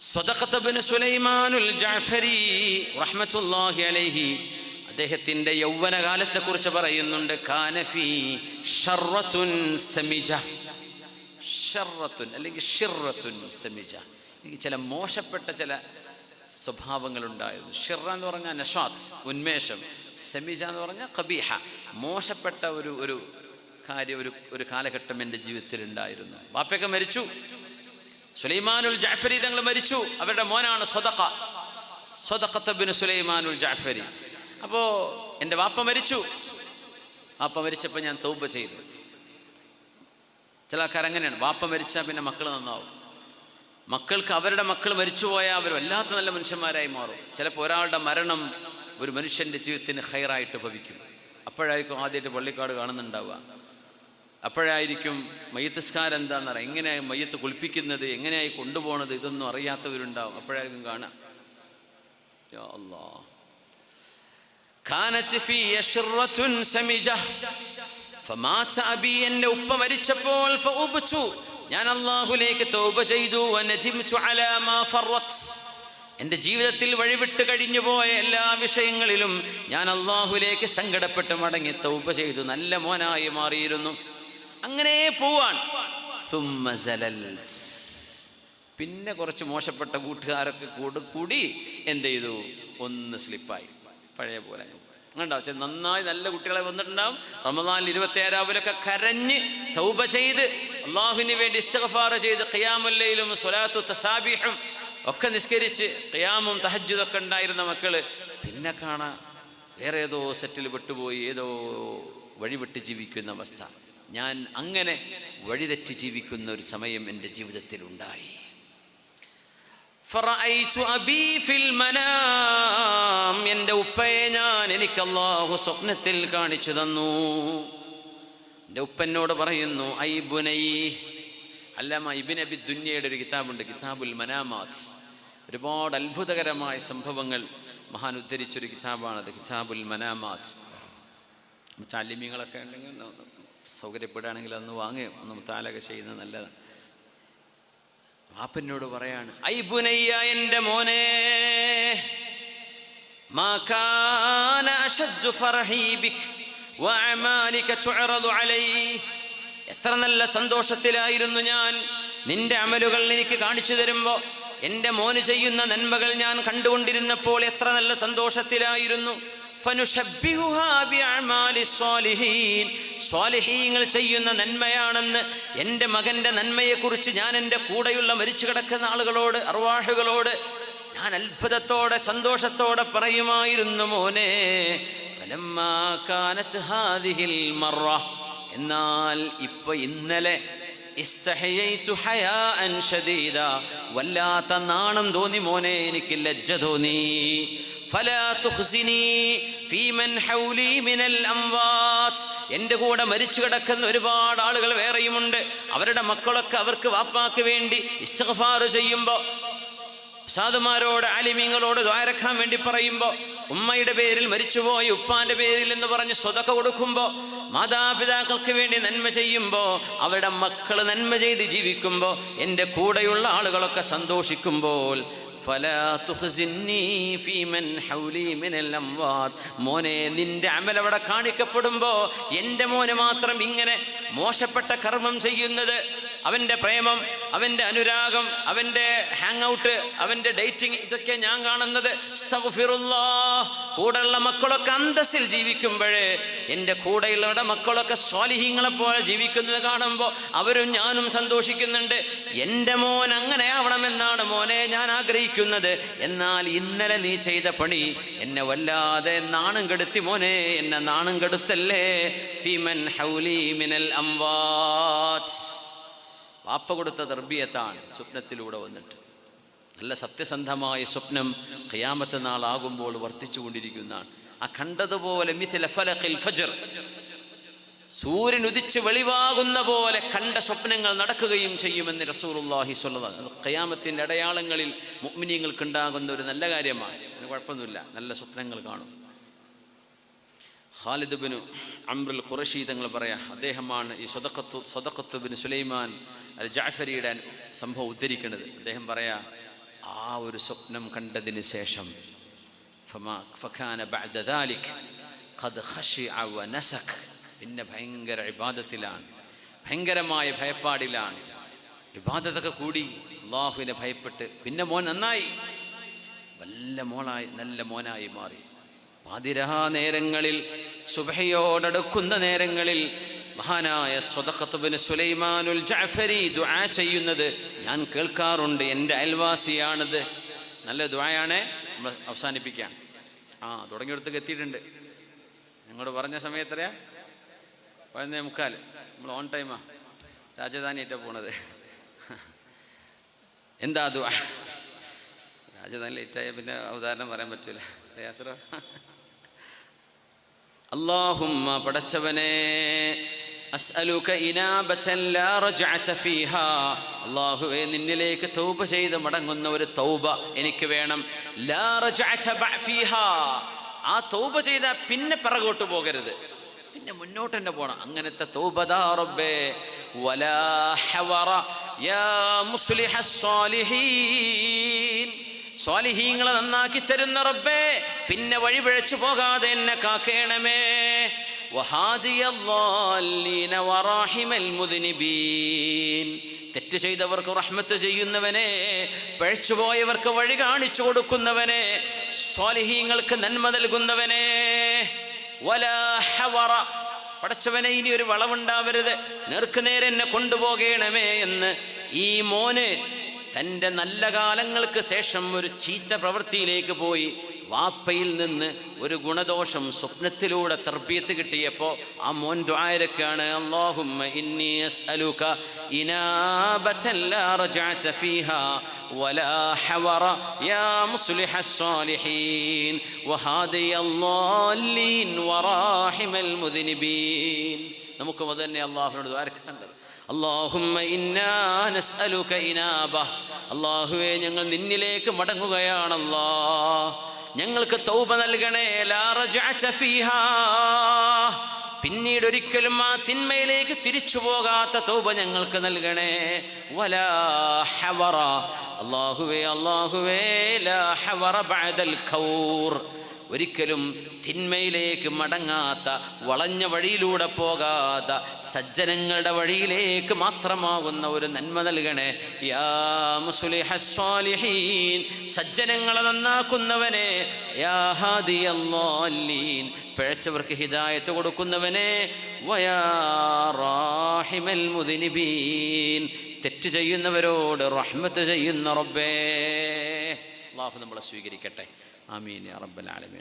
Sulaimanul Jaafari റഹ്മത്തുല്ലാഹി അലൈഹി അദ്ദേഹത്തിന്റെ യൗവനകാലത്തെക്കുറിച്ച് പറയുന്നുണ്ട് കാനഫി ഷർറത്തുൻ സമിജ. ഷർറത്തുൻ അല്ലെങ്കിൽ ഷിറത്തുൻ സമിജ. ചില മോശപ്പെട്ട ചില സ്വഭാവങ്ങൾ ഉണ്ടായിരുന്നു ഷിറ എന്ന് പറഞ്ഞാൽ നഷാത്ത് ഉന്മേഷം. സമിജ എന്ന് പറഞ്ഞാൽ കബീഹ മോശപ്പെട്ട ഒരു ഒരു കാര്യം ഒരു ഒരു കാലഘട്ടം എന്റെ ജീവിതത്തിൽ ഉണ്ടായിരുന്നു വാപ്പയൊക്കെ മരിച്ചു. സുലൈമാനുൽ ജാഫരി തങ്ങൾ മരിച്ചു. അവരുടെ മോനാണ് സ്വതക്ക സ്വതക്കത്തബിന് സുലൈമാനുൽ ജാഫരി അപ്പോ എന്റെ വാപ്പ മരിച്ചു. വാപ്പ മരിച്ചപ്പോൾ ഞാൻ തൗബ ചെയ്തു. ചില ആൾക്കാർ അങ്ങനെയാണ്. വാപ്പ മരിച്ചാൽ പിന്നെ മക്കൾ നന്നാവും. മക്കൾക്ക് അവരുടെ മക്കൾ മരിച്ചുപോയാൽ അവർ വല്ലാത്ത നല്ല മനുഷ്യന്മാരായി മാറും. ചിലപ്പോൾ ഒരാളുടെ മരണം ഒരു മനുഷ്യന്റെ ജീവിതത്തിന് ഹൈറായിട്ട് ഭവിക്കും. അപ്പോഴായിരിക്കും ആദ്യമായിട്ട് പള്ളിക്കാട് കാണുന്നുണ്ടാവുക. അപ്പോഴായിരിക്കും മയ്യത്തസ്കാരം എന്താണെന്ന് അറിയാം എങ്ങനെയായി മയ്യത്ത് കുളിപ്പിക്കുന്നത് എങ്ങനെയായി കൊണ്ടുപോകണത് ഇതൊന്നും അറിയാത്തവരുണ്ടാവും. അപ്പോഴായിരിക്കും കാണാം. എന്റെ ഉപ്പ മരിച്ചപ്പോൾ ഞാൻ അള്ളാഹുലേക്ക് തോപ ചെയ്തു. എന്റെ ജീവിതത്തിൽ വഴിവിട്ട് കഴിഞ്ഞു പോയ എല്ലാ വിഷയങ്ങളിലും ഞാൻ അള്ളാഹുലേക്ക് സങ്കടപ്പെട്ട് മടങ്ങി തൗപ ചെയ്തു. നല്ല മോനായി മാറിയിരുന്നു. അങ്ങനെ പോവാണ്. പിന്നെ കുറച്ച് മോശപ്പെട്ട കൂട്ടുകാരൊക്കെ കൂടെ കൂടി എന്ത് ചെയ്തു? ഒന്ന് സ്ലിപ്പായി. പഴയ പോലെ ഉണ്ടാവും ചെ നന്നായി നല്ല കുട്ടികളെ വന്നിട്ടുണ്ടാവും. റമദാനിൽ ഇരുപത്തി ഏഴാവിലൊക്കെ കരഞ്ഞ് തൗബ ചെയ്ത് അള്ളാഹുവിന് വേണ്ടി ഇസ്തഫാറ ചെയ്ത് ഖിയാമല്ലയിലും സ്വലാത്തു തസാബിഹും ഒക്കെ നിസ്കരിച്ച് ഖിയാമും തഹജ്ജുദൊക്കെ ഉണ്ടായിരുന്ന മക്കൾ പിന്നെ കാണാം. വേറെ ഏതോ സെറ്റിൽ വിട്ടുപോയി ഏതോ വഴിവിട്ട് ജീവിക്കുന്ന അവസ്ഥ. ഞാൻ അങ്ങനെ വഴിതെറ്റി ജീവിക്കുന്ന ഒരു സമയം എന്റെ ജീവിതത്തിൽ ഉണ്ടായി എന്റെ ഉപ്പയെ ഞാൻ എനിക്ക് അള്ളാഹു സ്വപ്നത്തിൽ കാണിച്ചു തന്നു. എന്റെ ഉപ്പനോട് പറയുന്നു ഐ ബുനൈ. അല്ലാമ ഇബിൻ അബി ദുന്യയുടെ ഒരു കിതാബുണ്ട് കിതാബുൽ മനാമാത്ത്. ഒരുപാട് അത്ഭുതകരമായ സംഭവങ്ങൾ മഹാൻ ഉദ്ധരിച്ചൊരു കിതാബാണത് കിതാബുൽ മനാമാത്ത്. ചാലിമ്യങ്ങളൊക്കെ ഉണ്ടെങ്കിൽ സൗകര്യപ്പെടുകയാണെങ്കിൽ അന്ന് വാങ്ങുകയും ഒന്ന് മുത്താലക ചെയ്യുന്നത് നല്ലതാണ് വാപ്പനോട് പറയാണ് ഐ ബുനയ്യ എൻ്റെ മോനെ ما كان أشد فرحي بك وأعمالك تعرض عليه എത്ര നല്ല സന്തോഷത്തിലായിരുന്നു ഞാൻ നിന്റെ അമലുകൾ എനിക്ക് കാണിച്ചു തരുമ്പോൾ എൻ്റെ മോന് ചെയ്യുന്ന നന്മകൾ ഞാൻ കണ്ടുകൊണ്ടിരുന്നപ്പോൾ എത്ര നല്ല സന്തോഷത്തിലായിരുന്നു ഫനുഷബ്ബിഹുഹാ ബിഅഅമാലി സ്വാലിഹീൻ. സ്വാലിഹീങ്ങൾ ചെയ്യുന്ന നന്മയാണെന്ന് എന്റെ മകന്റെ നന്മയെക്കുറിച്ച് ഞാൻ എന്റെ കൂടെയുള്ള മരിച്ചു കിടക്കുന്ന ആളുകളോട് അർവാഹുകളോട് ഞാൻ അത്ഭുതത്തോടെ സന്തോഷത്തോടെ പറയുമായിരുന്നു മോനെ എന്നാൽ ഇപ്പൊ ഇന്നലെ. വല്ലാത്ത നാണം തോന്നി മോനെ എനിക്ക് ലജ്ജ തോന്നി. എന്റെ കൂടെ മരിച്ചു കിടക്കുന്ന ഒരുപാട് ആളുകൾ വേറെയുമുണ്ട്. അവരുടെ മക്കളൊക്കെ അവർക്ക് വാപ്പാക്ക് വേണ്ടി ഇസ്തിഗ്ഫാർ ചെയ്യുമ്പോൾ സാധുമാരോട് ആലിമീങ്ങളോട് ദ്വാരക്കാൻ വേണ്ടി പറയുമ്പോൾ ഉമ്മയുടെ പേരിൽ മരിച്ചുപോയി ഉപ്പാന്റെ പേരിൽ എന്ന് പറഞ്ഞ് സ്വതൊക്കെ കൊടുക്കുമ്പോൾ മാതാപിതാക്കൾക്ക് വേണ്ടി നന്മ ചെയ്യുമ്പോൾ അവരുടെ മക്കൾ നന്മ ചെയ്ത് ജീവിക്കുമ്പോൾ എന്റെ കൂടെയുള്ള ആളുകളൊക്കെ സന്തോഷിക്കുമ്പോൾ മോനെ നിന്റെ അമലവിടെ കാണിക്കപ്പെടുമ്പോ എന്റെ മോനെ മാത്രം ഇങ്ങനെ മോശപ്പെട്ട കർമ്മം ചെയ്യുന്നത് അവന്റെ പ്രേമം അവന്റെ അനുരാഗം അവന്റെ ഹാങ് ഔട്ട് അവന്റെ ഡേറ്റിംഗ് ഇതൊക്കെ ഞാൻ കാണുന്നത്. കൂടെയുള്ള മക്കളൊക്കെ അന്തസ്സിൽ ജീവിക്കുമ്പോഴേ എന്റെ കൂടെയുള്ള മക്കളൊക്കെ സ്വാലിഹീങ്ങളെ പോലെ ജീവിക്കുന്നത് കാണുമ്പോൾ അവരും ഞാനും സന്തോഷിക്കുന്നുണ്ട്. എന്റെ മോൻ അങ്ങനെ ആവണമെന്നാണ് മോനെ ഞാൻ ആഗ്രഹിക്കുന്നത്. എന്നാൽ ഇന്നലെ നീ ചെയ്ത പണി എന്നെ വല്ലാതെ നാണം കെടുത്തി മോനെ. എന്നെ നാണം കെടുത്തല്ലേ? ഫിമൻ ഹൗലി മിനൽ അംവാത്ത് വാപ്പ കൊടുത്ത തർബീയത്താണ് സ്വപ്നത്തിലൂടെ വന്നിട്ട്. നല്ല സത്യസന്ധമായ സ്വപ്നം കയ്യാമത്തെ നാളാകുമ്പോൾ വർദ്ധിച്ചുകൊണ്ടിരിക്കുന്നതാണ്. ആ കണ്ടതുപോലെ സൂര്യൻ ഉദിച്ച് വെളിവാകുന്ന പോലെ കണ്ട സ്വപ്നങ്ങൾ നടക്കുകയും ചെയ്യുമെന്ന് റസൂലുള്ളാഹി സ്വല്ലതാണ് കയ്യാമത്തിന്റെ അടയാളങ്ങളിൽ മുഅ്മിനീങ്ങൾക്കുണ്ടാകുന്ന ഒരു നല്ല കാര്യമാണ്. കുഴപ്പമൊന്നുമില്ല. നല്ല സ്വപ്നങ്ങൾ കാണും. ഖാലിദ് ബിനു അമ്രുൽ ഖുറഷി തങ്ങൾ പറയാം അദ്ദേഹമാണ് ഈ സ്വതക്കത്തു സ്വതക്കത്തു ബിൻ സുലൈമാൻ അൽ ജാഫരിയുടെ സംഭവം ഉദ്ധരിക്കുന്നത്. അദ്ദേഹം പറയാ ആ ഒരു സ്വപ്നം കണ്ടതിന് ശേഷം പിന്നെ ഭയങ്കര ഇബാദത്തിലാണ് ഭയങ്കരമായ ഭയപ്പാടിലാണ്. വിവാദത്തൊക്കെ കൂടി അള്ളാഹുവിനെ ഭയപ്പെട്ട് പിന്നെ മോൻ നന്നായി. വല്ല മോളായി നല്ല മോനായി മാറി. പാതിരഹാ നേരങ്ങളിൽ സുബഹയോടടുക്കുന്ന നേരങ്ങളിൽ മഹാനായ സ്വതഖത്തുബിന് സുലൈമാനുൽ ജഅഫരി ദുആ ചെയ്യുന്നത് ഞാൻ കേൾക്കാറുണ്ട്. എന്റെ അയൽവാസിയാണിത്. നല്ല ദുആയാണ്. നമ്മൾ അവസാനിപ്പിക്കാം. ആ തുടങ്ങിയെടുത്തേക്ക് എത്തിയിട്ടുണ്ട്. ഞങ്ങളോട് പറഞ്ഞ സമയത്തറിയാ പതിനേ മുക്കാൽ. നമ്മൾ ഓൺ ടൈമാ രാജധാനിയായിട്ടാണ് പോണത്. എന്താ ദുആ? രാജധാനി ലേറ്റായ പിന്നെ അവതാരണം പറയാൻ പറ്റില്ല യാസറ അള്ളാഹുമ്മ പടച്ചവനെ അസ്അലുക ലാ റജഅത ഫീഹാ. അല്ലാഹുവേ നിന്നിലേക്ക് തൗബ ചെയ്ത് മടങ്ങുന്ന ഒരു തൗബ എനിക്ക് വേണം. ലാ റജഅത ഫീഹാ. ആ തൗബ ചെയ്ത പിന്നെ പിറകോട്ട് പോകരുത്. പിന്നെ മുന്നോട്ട് തന്നെ പോണം. അങ്ങനത്തെ തൗബദാ റബ്ബേ. വലാ ഹവറ യാ മുസ്ലിഹ സ്വാലിഹീൻ സ്വാലിഹീങ്ങളെ നന്നാക്കി തരുന്ന റബ്ബേ പിന്നെ വഴിപിഴച്ചു പോകാതെ എന്നെ കാക്കേണമേ. തെറ്റ് ചെയ്തവർക്ക് റഹ്മത്ത് ചെയ്യുന്നവനെ പഴച്ചുപോയവർക്ക് വഴി കാണിച്ചു കൊടുക്കുന്നവനെ സ്വാലിഹീങ്ങൾക്ക് നന്മ നൽകുന്നവനെ. വലാ ഹവറ. പടച്ചവനെ ഇനി ഒരു വളവുണ്ടാവരുത്. നേർക്കുനേരെ എന്നെ കൊണ്ടുപോകണമേ എന്ന് ഈ മോന് തന്റെ നല്ല കാലങ്ങൾക്ക് ശേഷം ഒരു ചീത്ത പ്രവൃത്തിയിലേക്ക് പോയി വാപ്പയിൽ നിന്ന് ഒരു ഗുണദോഷം സ്വപ്നത്തിലൂടെ തർബീയത്ത് കിട്ടിയപ്പോൾ ആ മോൻ ദ്വാരക്കാണ് അല്ലാഹുമ്മ ഇന്നി അസ്അലുക ഇനാബതൻ ലാ റജഅത ഫീഹാ ولا حور يا مصلح الصالحين وهادي الضالين وراحم المذنبين നമുക്ക് തന്നെ അള്ളാഹുനോട് ദ്വാരക്കാനുള്ളത് അള്ളാഹുമ്മ ഇന്നാ നസ്അലുക ഇനാബ അള്ളാഹുവെ ഞങ്ങൾ നിന്നിലേക്ക് മടങ്ങുകയാണല്ലാ ഞങ്ങൾക്ക് തൗബ നൽകണേ. പിന്നീട് ഒരിക്കലും ആ തിന്മയിലേക്ക് തിരിച്ചു പോകാത്ത തൗബ ഞങ്ങൾക്ക് നൽകണേ. വലാ ഹവറ. അള്ളാഹുവേ അള്ളാഹുവേ ലാ ഹവറ ബഅദൽ ഖൗർ. ഒരിക്കലും തിന്മയിലേക്ക് മടങ്ങാത്ത വളഞ്ഞ വഴിയിലൂടെ പോകാത്ത സജ്ജനങ്ങളുടെ വഴിയിലേക്ക് മാത്രമാകുന്ന ഒരു നന്മ നൽകണേ. യാ മുസ്ലിഹസ്വാലിഹീൻ സജ്ജനങ്ങളെ നന്നാക്കുന്നവനെ. യാ പിഴച്ചവർക്ക് ഹിദായത്ത് കൊടുക്കുന്നവനെ. വയാ റാഹിമൽ തെറ്റ് ചെയ്യുന്നവരോട് റഹ്മത്ത് ചെയ്യുന്ന റബ്ബേ. അള്ളാഹു നമ്മളെ സ്വീകരിക്കട്ടെ. ആമീൻ റബ്ബൽ ആലമീൻ.